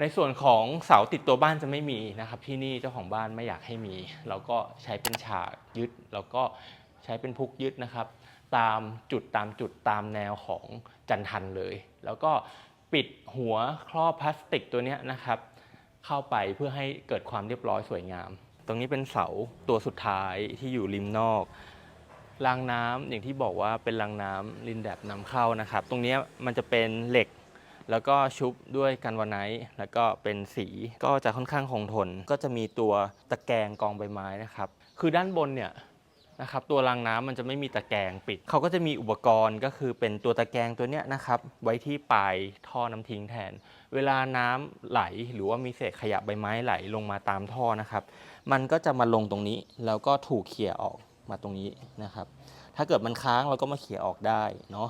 ในส่วนของเสาติดตัวบ้านจะไม่มีนะครับ ที่นี่เจ้าของบ้านไม่อยากให้มี เราก็ใช้เป็นฉากยึด แล้วก็ใช้เป็นพุกยึดนะครับ ตามจุดตามจุดตามแนวของจันทันเลย แล้วก็ปิดหัวครอบพลาสติกตัวนี้นะครับ เข้าไปเพื่อให้เกิดความเรียบร้อยสวยงาม ตรงนี้เป็นเสาตัวสุดท้ายที่อยู่ริมนอกรางน้ำอย่างที่บอกว่าเป็นรางน้ำลินแดบนำเข้านะครับ ตรงนี้มันจะเป็นเหล็ก แล้วก็ชุบด้วยกันวานไนท์แล้วก็เป็นสีก็จะค่อนข้างคงทน ก็จะมีตัวตะแกรงกองใบไม้นะครับ คือด้านบนเนี่ยนะครับตัวรางน้ำมันจะไม่มีตะแกรงปิด เขาก็จะมีอุปกรณ์ก็คือเป็นตัวตะแกรงตัวเนี้ยนะครับ ไว้ที่ปลายท่อน้ำทิ้งแทน เวลาน้ำไหลหรือว่ามีเศษขยะใบไม้ไหลลงมาตามท่อนะครับ มันก็จะมาลงตรงนี้แล้วก็ถูกเขี่ยออกมาตรงนี้นะครับ ถ้าเกิดมันค้างเราก็มาเขี่ยออกได้เนาะ